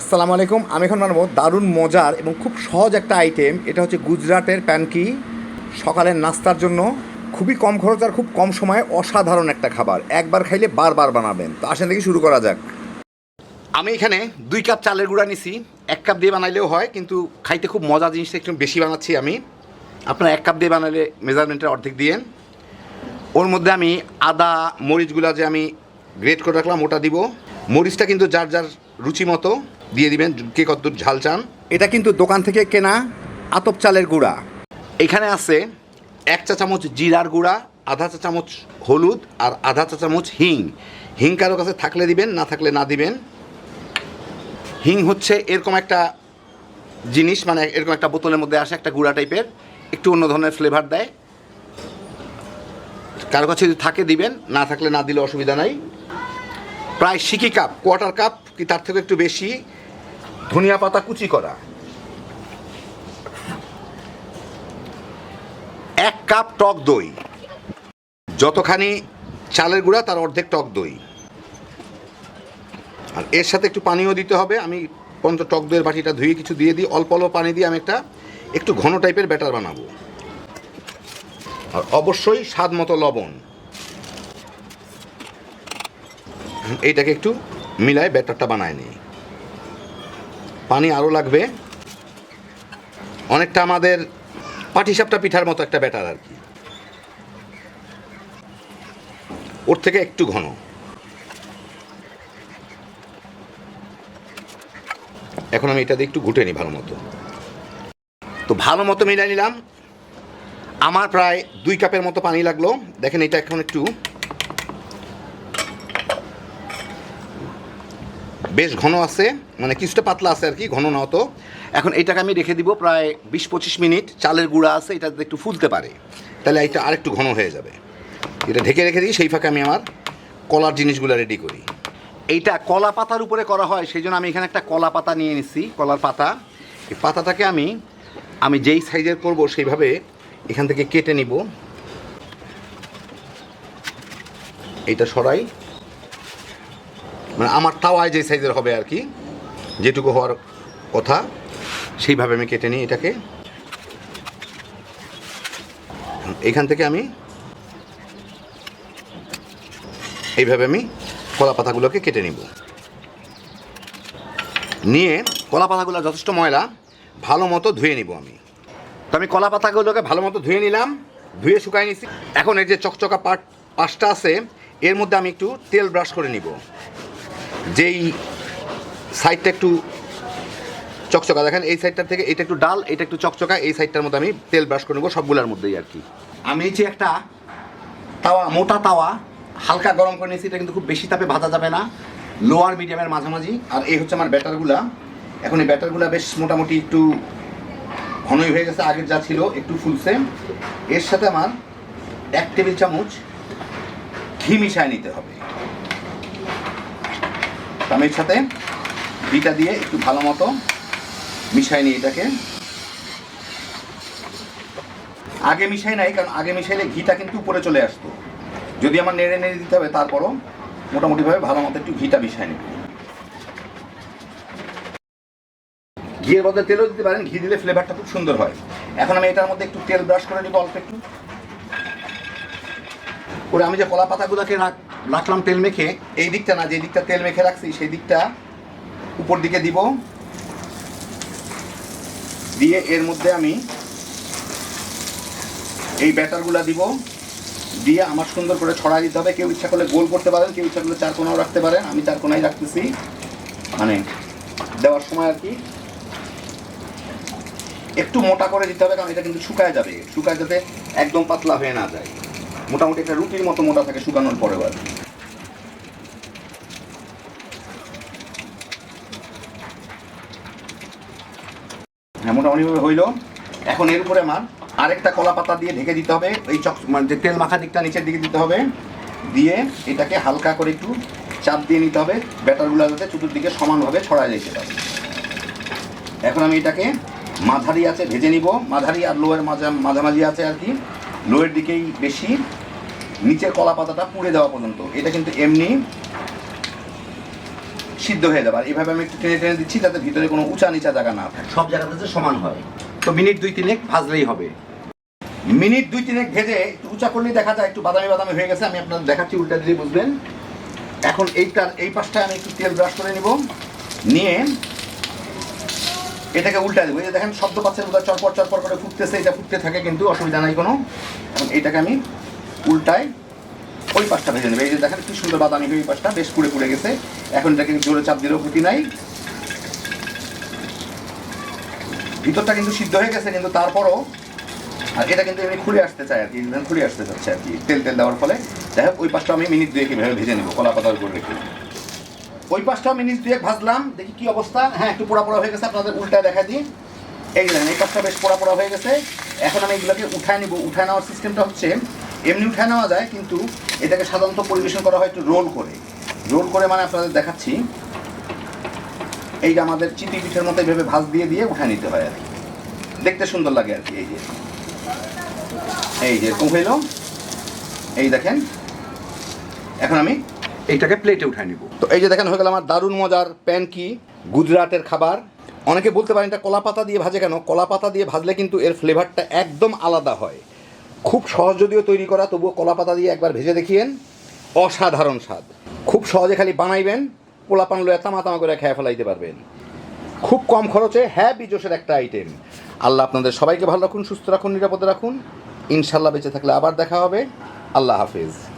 আসসালামু আলাইকুম, আমি এখন বানাবো দারুণ মজার এবং খুব সহজ একটা আইটেম এটা হচ্ছে গুজরাটের প্যানকি সকালের নাস্তার জন্য। খুবই কম খরচ আর খুব কম সময়ে অসাধারণ একটা খাবার, একবার খাইলে বারবার বানাবেন। তো আসেন দেখি শুরু করা যাক। আমি এখানে দুই কাপ চালের গুঁড়া নিছি, এক কাপ দিয়ে বানাইলেও হয়, কিন্তু খাইতে খুব মজা জিনিসটা একটু বেশি বানাচ্ছি আমি। আপনারা এক কাপ দিয়ে বানালে মেজারমেন্টের অর্ধেক দিয়েন। ওর মধ্যে আমি আদা, মরিচগুলা যে আমি গ্রেট করে রাখলাম, ওটা দিব। মরিচটা কিন্তু যার যার রুচি মতো। দিয়ে দিবেন কে কত ঝাল চান? এটা কিন্তু দোকান থেকে কেনা আতপ চালের গুঁড়া। এখানে আছে এক চা চামচ জিরার গুঁড়া আধা চা চামচ হলুদ আর আধা চা চামচ হিং। হিং কারও কাছে থাকলে দিবেন না থাকলে না দিবেন। হিং হচ্ছে এরকম একটা জিনিস মানে এরকম একটা বোতলের মধ্যে আসে একটা গুঁড়া টাইপের একটু অন্য ধরনের ফ্লেভার দেয়। কারও কাছে যদি থাকে দিবেন না থাকলে না দিলে অসুবিধা নাই। প্রায় সিকি কাপ কোয়ার্টার কাপ কি তার থেকে একটু বেশি। ধনিয়া পাতা কুচি করা। এক কাপ টক দই। যতখানি চালের গুঁড়া, তার অর্ধেক টক দই। আর এর সাথে একটু পানিও দিতে হবে। আমি পর্যন্ত টক দইয়ের বাটিটা ধুয়ে কিছু দিয়ে দিই। অল্প অল্প পানি দিয়ে আমি একটা একটু ঘন টাইপের ব্যাটার বানাবো। আর অবশ্যই স্বাদ মতো লবণ। এইটাকে একটু মিলায় ব্যাটারটা বানায় নিই। পানি আরও লাগবে। অনেকটা আমাদের পাটিসাপটা পিঠার মতো একটা ব্যাটার আর কি। ওর থেকে একটু ঘন। এখন আমি এটা দিয়ে একটু ঘুটে নিই ভালো মতো। তো ভালো মতো মিলাই নিলাম। আমার প্রায় দুই কাপের মতো পানি লাগল। দেখেন এটা এখন একটু বেশ ঘন আছে মানে কিছুটা পাতলা আছে আর কি, ঘন না হতো এখন এটাকে আমি রেখে দিব প্রায় বিশ পঁচিশ মিনিট, চালের গুঁড়া আছে এটা একটু ফুলতে পারে। তাহলে এটা আরেকটু ঘন হয়ে যাবে। এটা ঢেকে রেখে দিই, সেই ফাঁকে আমি আমার কলার জিনিসগুলো রেডি করি। এইটা কলা পাতার উপরে করা হয়, সেই জন্য আমি এখানে একটা কলা পাতা নিয়ে নিচ্ছি কলার পাতা। এই পাতাটাকে আমি আমি যেই সাইজের করব সেইভাবে এখান থেকে কেটে নিব। এইটা সরাই। মানে আমার তাওয়ায় যে সাইজের হবে আর কি, যেটুকু হওয়ার কথা, সেইভাবে আমি কেটে নিই এটাকে। এইখান থেকে আমি এইভাবে আমি কলা পাতাগুলোকে কেটে নিব। নিয়ে কলা পাতাগুলো যথেষ্ট ময়লা, ভালো মতো ধুয়ে নিব আমি। তো আমি কলা পাতাগুলোকে ভালো মতো ধুয়ে নিলাম, ধুয়ে শুকাই নিছি। এখন এর যে চকচকা পাট, পাশটা আছে, এর মধ্যে আমি একটু তেল ব্রাশ করে নিব। যেই সাইডটা একটু চকচকা, দেখেন এই সাইডটার থেকে এটা একটু ডাল, এটা একটু চকচকা, এই সাইডটার মধ্যে আমি তেল ব্রাশ করে নেব সবগুলোর মধ্যেই আর কি। আমি এই একটা তাওয়া, মোটা তাওয়া, হালকা গরম করে নিয়েছি, এটা কিন্তু খুব বেশি তাপে ভাজা যাবে না লোয়ার মিডিয়ামের মাঝামাঝি। আর এই হচ্ছে আমার ব্যাটারগুলা এখন এই ব্যাটারগুলা বেশ মোটামুটি একটু ঘনই হয়ে গেছে, আগের যা ছিল, একটু ফুলছে এর সাথে আমার এক টেবিল চামচ ঘি মিশায় নিতে হবে। এর সাথে ঘিটা দিয়ে একটু ভালো মতো মিশাই নিই এটাকে। আগে মিশাই নাই, কারণ আগে মিশাইলে ঘিটা কিন্তু উপরে চলে আসতো। যদি আমার নেড়ে নেড়ে দিতে হবে, তারপরও মোটামুটিভাবে ভালো মতো একটু ঘিটা মিশাই নেব। ঘিয়ের বদলে তেলও দিতে পারেন, ঘি দিলে ফ্লেভারটা খুব সুন্দর হয়। এখন আমি এটার মধ্যে একটু তেল ব্রাশ করে নিব অল্প একটু। করে আমি যে কলা পাতাগুলোকে রাখ- রাখলাম তেল মেখে, এই দিকটা না, যে দিকটা তেল মেখে রাখছি, সেই দিকটা উপর দিকে দিব। দিয়ে এর মধ্যে আমি এই ব্যাটারগুলা দিব। দিয়ে আমার সুন্দর করে ছড়াই দিতে হবে। কেউ ইচ্ছা করলে গোল করতে পারেন, কেউ ইচ্ছা করলে চার কোনাও রাখতে পারেন আমি চার কোনাই রাখতেছি। মানে দেওয়ার সময় আর কি। একটু মোটা করে দিতে হবে, কারণ এটা কিন্তু শুকায় যাবে। শুকায় যাতে একদম পাতলা হয়ে না যায়। মোটামুটি একটা রুটির মতো মোটা থাকে শুকানোর পরে আর। হ্যাঁ মোটামুটিভাবে হইল। এখন এর উপরে আমার আরেকটা কলা পাতা দিয়ে ঢেকে দিতে হবে। এই চক মানে যে তেল মাখা দিকটা নিচের দিকে দিতে হবে। দিয়ে এটাকে হালকা করে একটু চাপ দিয়ে নিতে হবে। ব্যাটারগুলো যাতে চতুর্দিকে সমানভাবে ছড়ায় যেতে পারে এখন আমি এটাকে মাঝারি আছে ভেজে নিব। মাঝারি আর লোয়ের মাঝা মাঝামাঝি আছে আর কি। লোয়ের দিকেই বেশি নিচের কলা পাতাটা পুড়ে দেওয়া পর্যন্ত। এটা কিন্তু এমনি সিদ্ধ হয়ে যাবে। আর এইভাবে আমি একটু টেনে টেনে দিচ্ছি যাতে ভিতরে কোনো উঁচা নিচা জায়গা না থাকে। সব জায়গাতে সমান হয়। তো মিনিট দুই তিনেক ভাজলেই হবে। মিনিট দুই তিনেক ভেজে একটু উঁচা করলেই দেখা যায় একটু বাদামি বাদামি হয়ে গেছে আমি আপনাদের দেখাচ্ছি উল্টা দিলে বুঝবেন। এখন এইটার এই পাশটা আমি একটু তেল ব্রাশ করে নিব। নিয়ে এটাকে উল্টা দেবো। এই যে দেখেন শব্দ পাচ্ছেন বোধহয় চরপর চরপর করে ফুটতেছে এটা ফুটতে থাকে কিন্তু অসুবিধা নাই কোনো। এখন এইটাকে আমি উল্টায় ওই পাশটা ভেজে নেবে। এই যে দেখেন কি সুন্দর বাদামি ওই পাশটা, বেশ পুড়ে পুড়ে গেছে। এখন এটাকে জোরে চাপ দিলেও ক্ষতি নাই। ভিতরটা কিন্তু সিদ্ধ হয়ে গেছে, কিন্তু তারপরও আর এটা কিন্তু এমনি খুলে আসতে চায় আর কি খুলে আসতে চাচ্ছে আর কি, তেল তেল দেওয়ার ফলে। যাই হোক, ওই পাশটা আমি মিনিট দুয়েক এভাবে ভেজে নেব, কলা পাতার উপর রেখে। ওই পাশটাও মিনিট দুয়েক ভাজলাম, দেখি কি অবস্থা। হ্যাঁ একটু পোড়া পোড়া হয়ে গেছে, আপনাদের উল্টায় দেখা দিই। এই দেখেন, এই পাশটা বেশ পোড়া পোড়া হয়ে গেছে। এখন আমি এগুলোকে উঠায় নিব। উঠায় নেওয়ার সিস্টেমটা হচ্ছে এমনি উঠে নেওয়া যায়, কিন্তু এটাকে সাধারণত পরিবেশন করা হয় একটু রোল করে। রোল করে মানে আপনাদের দেখাচ্ছি। এইটা আমাদের চিতি পিঠের মতো এইভাবে ভাজ দিয়ে দিয়ে উঠে নিতে হয় আর কি। দেখতে সুন্দর লাগে আর কি এই যে। এই যে এরকম হইল। এই দেখেন। এখন আমি এইটাকে প্লেটে উঠায় নিব। তো এই যে দেখেন, হয়ে গেল আমার দারুণ মজার প্যানকি গুজরাটের খাবার। অনেকে বলতে পারেন এটা কলা পাতা দিয়ে ভাজে কেন? কলা পাতা দিয়ে ভাজলে কিন্তু এর ফ্লেভারটা একদম আলাদা হয়। খুব সহজ যদিও তৈরি করা, তবুও কলা পাতা দিয়ে একবার ভেজে দেখিয়েন। অসাধারণ স্বাদ। খুব সহজে খালি বানাইবেন পোলা পান লয়ে তামা তামা করে খেয়ে ফেলাইতে পারবেন। খুব কম খরচে হ্যাঁ বিজোসের একটা আইটেম আল্লাহ আপনাদের সবাইকে ভালো রাখুন, সুস্থ রাখুন, নিরাপদে রাখুন। ইনশাল্লাহ বেঁচে থাকলে আবার দেখা হবে। আল্লাহ হাফিজ।